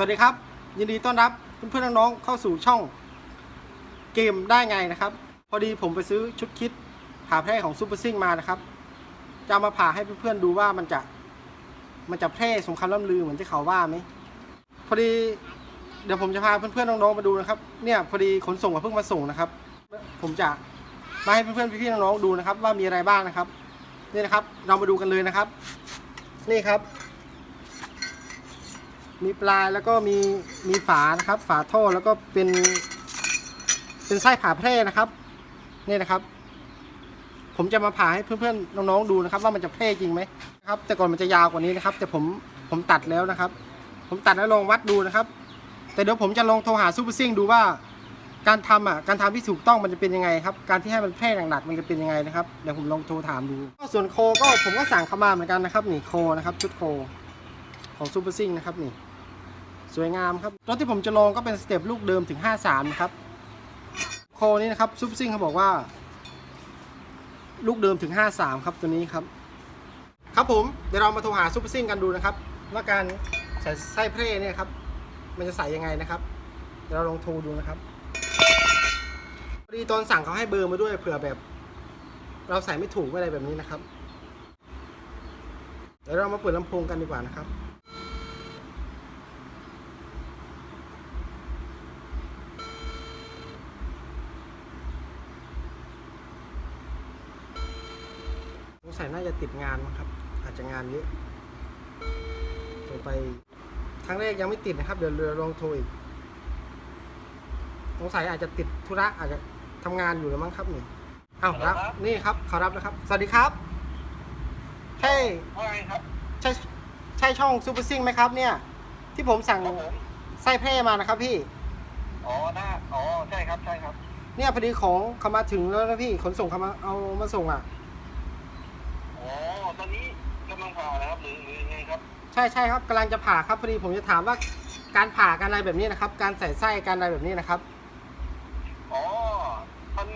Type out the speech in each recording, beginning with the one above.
วัสดีครับ ยินดีต้อนรับเพื่อนๆน้องๆเข้าสู่ช่องเกมได้ไงนะครับ พอดีผมไปซื้อชุดคิดผ่าแพร่ของซูเปอร์ซิงมานะครับ จะมาผ่าให้เพื่อนๆดูว่ามันจะมันจะแพร่สงครามล่ำลือเหมือนที่เขาว่าไหมพอดีเดี๋ยวผมจะพาเพื่อนๆน้องๆมาดูนะครับ เนี่ยพอดีขนส่งมาเพิ่งมาส่งนะครับ ผมจะมาให้เพื่อนๆพี่ๆน้องๆดูนะครับ ว่ามีอะไรบ้างนะครับ นี่นะครับ เรามาดูกันเลยนะครับ นี่ครับ มีปลายแล้วก็มีมีฝานะครับ ฝาท่อแล้วก็เป็น เป็นไส้ผ่าแพร่นะครับนี่นะครับ ผมจะมาผ่าให้เพื่อนๆน้องๆดูนะครับ ว่ามันจะแพร่จริงไหมนะครับ แต่ก่อนมันจะยาวกว่านี้นะครับ แต่ผมผมตัดแล้วนะครับ ผมตัดแล้วลองวัดดูนะครับ แต่เดี๋ยวผมจะลองโทรหาซูเปอร์ซิ่งดูว่า การทำอะการทำที่ถูกต้องมันจะเป็นยังไงครับ การที่ให้มันแพร่หนักๆมันจะเป็นยังไงนะครับเดี๋ยวผมลองโทรถามดูก็ส่วนโคก็ผมก็สั่งเข้ามาเหมือนกันนะครับนี่โคนะครับ ชุดโคของซูเปอร์ซิ่งนะครับนี่ สวยงามครับ รถที่ผมจะลองก็เป็นสเต็ปลูกเดิมถึง 53 นะครับ โคนี้นะครับซูเปอร์ซิ่งเขาบอกว่า ลูกเดิมถึง 53 ครับตัวนี้ครับ ครับผมเดี๋ยวเรามาโทรหาซูเปอร์ซิ่งกันดูนะครับ ว่าการใส่ไส้เพร่เนี่ยครับ มันจะใส่ยังไงนะครับเดี๋ยวเราลองโทรดูนะครับพอดีตอนสั่งเขาให้เบอร์มาด้วยเผื่อแบบ เราใส่ไม่ถูกอะไรแบบนี้นะครับเดี๋ยวเรามาเปิดลำโพงกันดีกว่านะครับ สงสัยน่าจะติดงานมั้งครับ อาจจะงานเยอะโทรไปครั้งแรกยังไม่ติดนะครับ เดี๋ยวเรือลองโทรอีกสงสัยอาจจะติดธุระอาจจะทำงานอยู่แล้วมั้งครับนี่อ้าวรับ นี่ครับเขารับแล้วครับ สวัสดีครับใช่ว่าไงครับใช่ใช่ช่องซูเปอร์ซิงไหมครับ เนี่ย ที่ผมสั่งครับผมไส้แพร่มานะครับ พี่อ๋อหน้าอ๋อใช่ครับใช่ครับ เนี่ยพอดีของเขามาถึงแล้วนะพี่ขนส่งเขามาเอามาส่งอะอ๋อ ตอนนี้กำลังผ่าแล้วครับหรือหรือยังไงครับใช่ใช่ครับกำลังจะผ่าครับพอดีผมจะถามว่าการผ่าการอะไรแบบนี้นะครับ การใส่ไส้การอะไรแบบนี้นะครับ อ๋อมัน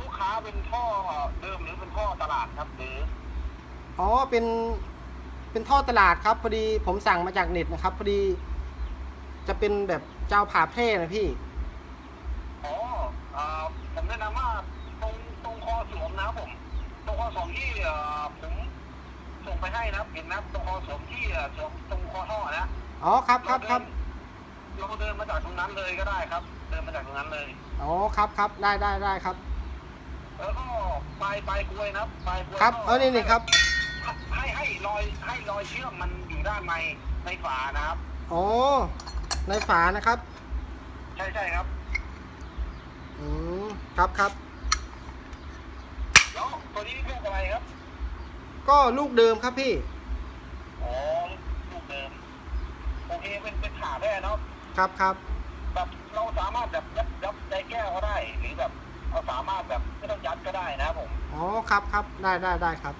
ลูกค้าเป็นท่อเดิมหรือเป็นท่อตลาดครับหรืออ๋อเป็นเป็นท่อตลาดครับพอดีผมสั่งมาจากเน็ตนะครับพอดี จะเป็นแบบเจ้าผ่าแพร่นะพี่ อ๋ออ่าผมแนะนำว่าตรงตรงคอสวมนะครับผม ตรงคอสวมที่เอ่อผมส่ง ไปให้นะครับเห็นนะครับตรงคอสวมที่เอ่อสวมตรงคอท่อนะอ๋อครับครับครับเราเดินมาจากตรงนั้นเลยก็ได้ครับ เดินมาจากตรงนั้นเลยอ๋อครับครับได้ได้ได้ครับ แล้วก็ปลายปลายกล้วยนะครับปลายกล้วยครับก็เออนี่นี่ครับ ให้ให้รอยให้รอยเชื่อมมันอยู่ด้านในในฝานะครับอ๋อในฝานะครับ ใช่ใช่ครับอืมครับครับแล้วตัวนี้ลูกอะไรครับ ก็ลูกเดิมครับพี่ อ๋อลูกเดิม โอเค เป็นเป็นขาได้เนาะ ครับครับ แบบเราสามารถแบบยัดยัดใจแก้วก็ได้ หรือแบบเราสามารถแบบไม่ต้องยัดก็ได้นะครับผม อ๋อ ครับครับ ได้ได้ได้ครับ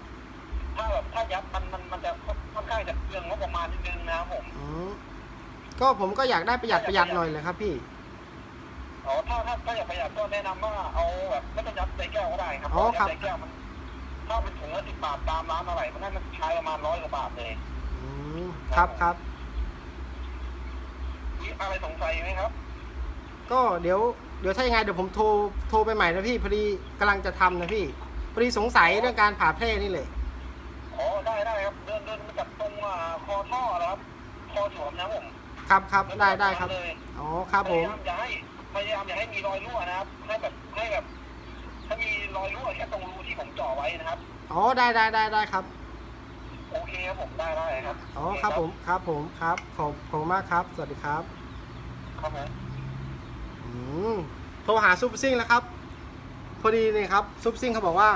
ถ้าแบบถ้ายัดมันมันมันจะค่อนข้างจะเปลืองงบประมาณนิดนึงนะครับผม อืมก็ผมก็อยากได้ประหยัดประหยัดหน่อยเลยครับพี่ อ๋อ ถ้าถ้าถ้าอยากประหยัดก็แนะนำว่าเอาแบบไม่ต้องยัดใจแก้วก็ได้ครับอ๋อครับยัดใจแก้วมัน ถ้าเป็นถุงละสิบบาทตามร้านอะไรมันน่าจะใช้ประมาณร้อยกว่าบาทเลยอืมครับครับ มีอะไรสงสัยไหมครับ ก็เดี๋ยวเดี๋ยวถ้ายังไงเดี๋ยวผมโทรโทรไปใหม่นะพี่พอดีกำลังจะทำนะพี่พอดีสงสัยเรื่องการผ่าแพร่นี่เลย อ๋อได้ได้ครับ เดินเดินมาจากตรงอ่าคอท่อนะครับคอสวมนะครับผมครับครับได้ได้ครับเลยอ๋อครับพผมยายามอย่าให้พยายามอย่าให้มีรอยรั่วนะครับ ให้แบบให้แบบ ถ้ามีรอยรั่วแค่ตรงรูที่ผมเจาะไว้นะครับ อ๋อได้ได้ได้ได้ครับ โอเคครับผมได้ได้ครับอ๋อครับผมครับผมครับขอบขอบคุณมากครับ สวัสดีครับครับผมอืมโทรหาซุปเปอร์ซิงแล้วครับ พอดีนี่ครับซุปเปอร์ซิงเขาบอกว่า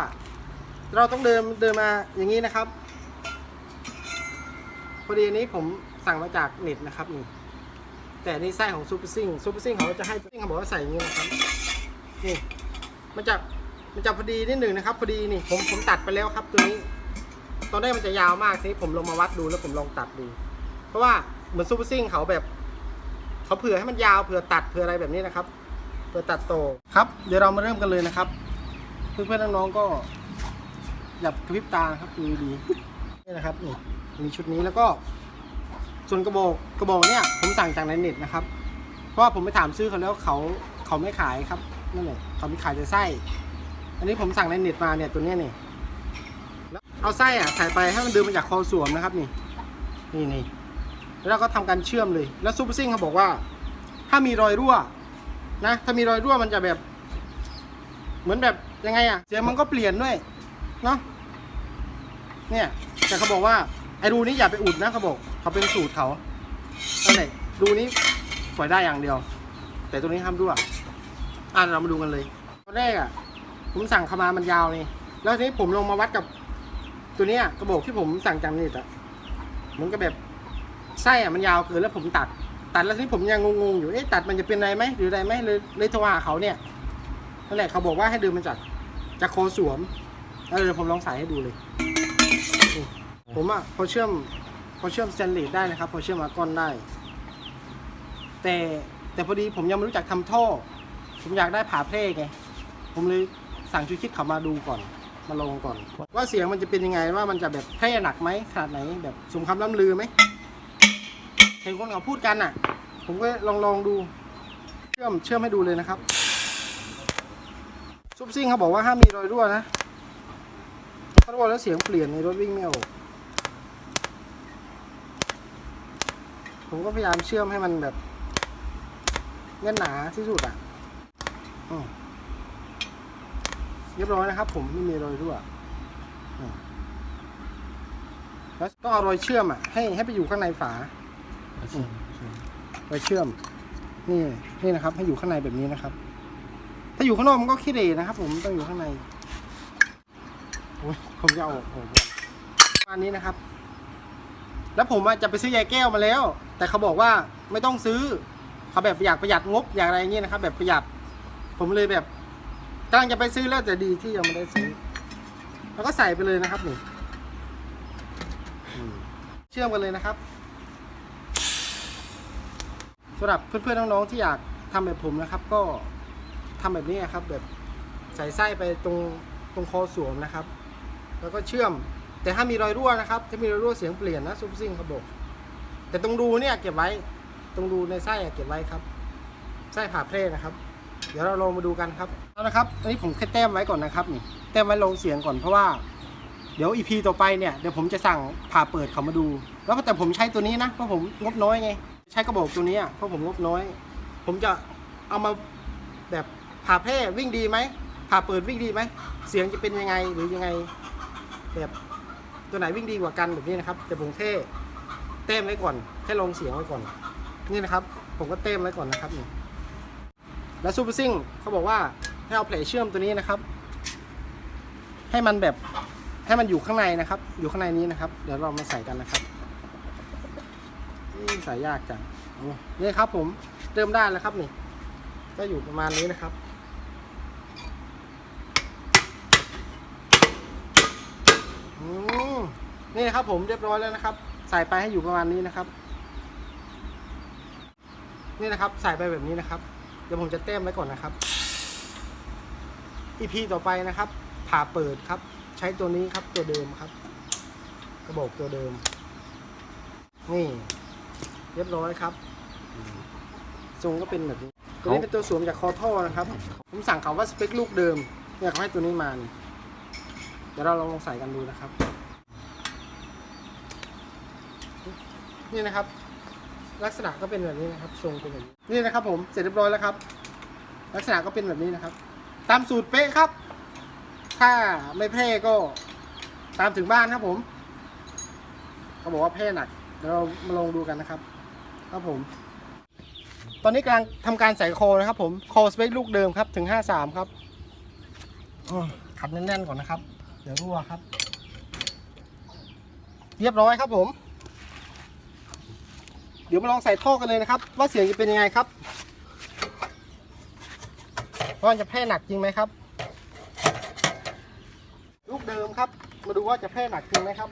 เราต้องเดินเดินมาอย่างนี้นะครับ พอดีอันนี้ผมสั่งมาจากเน็ตนะครับนี่แต่นี่ไส้ของซูเปอร์ซิงซูเปอร์ซิงเขาจะให้ซิงเขาบอกว่าใส่อย่างนี้นะครับนี่มันจะ มันจะพอดีนิดหนึ่งนะครับ พอดีนี่ผมผมตัดไปแล้วครับตัวนี้ ตอนแรกมันจะยาวมากทีนี้ผมลงมาวัดดูแล้วผมลองตัดดู เพราะว่าเหมือนซูเปอร์ซิ่งเขาแบบเขาเผื่อให้มันยาวเผื่อตัดเผื่ออะไรแบบนี้นะครับเผื่อตัดโตครับ เดี๋ยวเรามาเริ่มกันเลยนะครับ เพื่อนๆน้องๆก็อย่ากระพริบตาครับดูดีนี่นะครับนี่มีชุดนี้แล้วก็ ส่วนกระบอกกระบอกเนี่ย ผมสั่งจากในเน็ตนะครับ เพราะว่าผมไปถามซื้อเขาแล้วเขาเขาไม่ขายครับนั่นแหละเขาไม่ขายแต่ไส้ อันนี้ผมสั่งในเน็ตมาเนี่ยตัวนี้นี่เอาไส้อะใส่ไปให้มันดึงมาจากคอสวมนะครับนี่ นี่นี่แล้วก็ทำการเชื่อมเลย แล้วซูเปอร์ซิ่งเขาบอกว่า ถ้ามีรอยรั่ว นะ ถ้ามีรอยรั่วมันจะแบบ เหมือนแบบยังไงอะเสียงมันก็เปลี่ยนด้วยเนาะเนี่ย แต่เขาบอกว่าไอ้รูนี้อย่าไปอุดนะเขาบอกเขาเป็นสูตรเขานั่นแหละรูนี้ปล่อยได้อย่างเดียว แต่ตัวนี้ห้ามรั่วอะเรามาดูกันเลยตอนแรกอะ ผมสั่งเขามามันยาวนี่ แล้วทีนี้ผมลงมาวัดกับตัวเนี้ยกระบอกที่ผมสั่งจากน็ตอะเหมือนกับแบบไส้อะมันยาวเกินแล้วผมตัด ตัดแล้วทีนี้ผมยังงงๆอยู่เอ๊ะตัดมันจะเป็นอะไรไหมหรืออะไรไหมเลยเลยโทรหาเขาเนี่ยนั่นแหละเขาบอกว่าให้ดึงมันจากจากโคสวมแล้วเดี๋ยวผมลองใส่ให้ดูเลย ผมอะพอเชื่อมพอเชื่อมสแตนเลสได้นะครับ พอเชื่อมอากอนได้ แต่แต่พอดีผมยังไม่รู้จักทำท่อ ผมอยากได้ผ่าเพลงไง ผมเลย สั่งชุดคิดเขามาดูก่อน มาลองก่อน ว่าเสียงมันจะเป็นยังไงว่ามันจะแบบแพร่หนักไหมขนาดไหนแบบสมคำล่ำลือไหมเห็นคนเขาพูดกันอะ ผมก็ลองลองดู เชื่อมเชื่อมให้ดูเลยนะครับ ซุปซิ่งเขาบอกว่าห้ามมีรอยรั่วนะถ้ารั่วแล้วเสียงเปลี่ยนในรถวิ่งไม่ออกผมก็พยายามเชื่อมให้มันแบบแน่นหนาที่สุดอะอืม เรียบร้อยนะครับ ผมไม่มีรอยรั่วแล้วต้องเอารอยเชื่อมอะให้ให้ไปอยู่ข้างในฝา รอยเชื่อม นี่นี่นะครับ ให้อยู่ข้างในแบบนี้นะครับ ถ้าอยู่ข้างนอกมันก็ขี้เหร่นะครับ ผมต้องอยู่ข้างในโอ้ยผมจะเอาออกออกก่อนนี้นะครับ แล้วผมจะไปซื้อยายแก้วมาแล้ว แต่เขาบอกว่าไม่ต้องซื้อเขาแบบอยากประหยัดงบอยากอะไรอย่างเงี้ยนะครับ แบบประหยัด ผมเลยแบบ กำลังจะไปซื้อแล้วแต่ดีที่ยังไม่ได้ซื้อ แล้วก็ใส่ไปเลยนะครับนี่เชื่อมกันเลยนะครับสำหรับเพื่อนๆน้องๆที่อยากทำแบบผมนะครับ ก็ทำแบบนี้ครับ แบบใส่ไส้ไปตรงตรงคอสวมนะครับ แล้วก็เชื่อม แต่ถ้ามีรอยรั่วนะครับ ถ้ามีรอยรั่วเสียงเปลี่ยนนะซุปซิ่งเขาบอกแต่ตรงรูเนี่ยเก็บไว้ ตรงรูในไส้เก็บไว้ครับ ไส้ผ่าเพลนะครับ เดี๋ยวเราลงมาดูกันครับเอาละครับอันนี้ผมแค่แต้มไว้ก่อนนะครับนี่แต้มไว้ลงเสียงก่อนเพราะว่าเดี๋ยวอีพีต่อไปเนี่ยเดี๋ยวผมจะสั่งผ่าเปิดเขามาดู แล้วแต่ผมใช้ตัวนี้นะเพราะผมงบน้อยไง ใช้กระบอกตัวนี้อะเพราะผมงบน้อย ผมจะเอามาแบบผ่าเพลวิ่งดีไหมผ่าเปิดวิ่งดีไหมเสียงจะเป็นยังไงหรือยังไง แบบตัวไหนวิ่งดีกว่ากันแบบนี้นะครับ แต่ผมแค่เต้มไว้ก่อนแค่ลงเสียงไว้ก่อน นี่นะครับ ผมก็เต้มไว้ก่อนนะครับนี่ แล้วซูเปอร์ซิ่งเขาบอกว่าให้เอาเพลทเชื่อมตัวนี้นะครับ ให้มันแบบให้มันอยู่ข้างในนะครับ อยู่ข้างในนี้นะครับ เดี๋ยวเรามาใส่กันนะครับใส่ยากจังนี่ครับผมเริ่มได้แล้วครับนี่ ก็อยู่ประมาณนี้นะครับนี่นะครับผมเรียบร้อยแล้วนะครับ ใส่ไปให้อยู่ประมาณนี้นะครับ นี่นะครับ ใส่ไปแบบนี้นะครับ ดี๋ยวผมจะเต้มไว้ก่อนนะครับ EP ต่อไปนะครับ ผ่าเปิดครับ ใช้ตัวนี้ครับตัวเดิมครับ กระบอกตัวเดิม นี่ เรียบร้อยครับทรงก็เป็นแบบนี้ตัวนี้เป็นตัวสวมจากคอท่อนะครับ ผมสั่งเขาว่าสเปคลูกเดิมเนี่ยเขาให้ตัวนี้มานี่เดี๋ยวเราลองใส่กันดูนะครับ นี่นะครับ ลักษณะก็เป็นแบบนี้นะครับทรงเป็นแบบนี้นี่นะครับ ผมเสร็จเรียบร้อยแล้วครับ ลักษณะก็เป็นแบบนี้นะครับ ตามสูตรเป๊ะครับ ถ้าไม่แพร่ก็ตามถึงบ้านครับผมเขาบอกว่าแพร่หนักเดี๋ยวเรามาลองดูกันนะครับ ครับผม ตอนนี้กำลังทำการใส่โคนะครับ ผมโคสเปคลูกเดิมครับถึงห้าสามครับขัดแน่นๆก่อนนะครับ เดี๋ยวรั่วครับ เรียบร้อยครับผม ดี๋ยวมาลองใส่ท่อกันเลยนะครับ ว่าเสียงจะเป็นยังไงครับว่าจะแพร่หนักจริงไหมครับ ลูกเดิมครับ มาดูว่าจะแพร่หนักจริงไหมครับ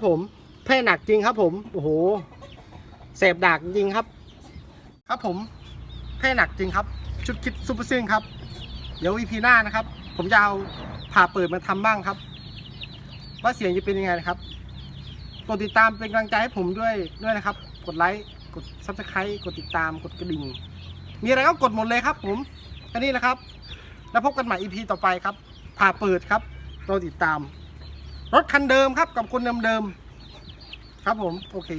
ครับผมแพ่หนักจริงครับ ผมโอ้โหเสพดากจริงครับ ครับผมแพ่หนักจริงครับ ชุดคิดซูเปอร์ซิ่งครับ เดี๋ยวอีพีหน้านะครับ ผมจะเอาผ่าเปิดมาทำบ้างครับ ว่าเสียงจะเป็นยังไงนะครับกดติดตามเป็นกำลังใจให้ผมด้วยด้วยนะครับ กดไลค์กดซับสไครต์กดติดตามกดกระดิ่ง มีอะไรก็กดหมดเลยครับ ผมแค่นี้แหละครับ แล้วพบกันใหม่ EP ต่อไปครับผ่าเปิดครับรอติดตาม รถคันเดิมครับกับคนเดิมๆครับผมโอเค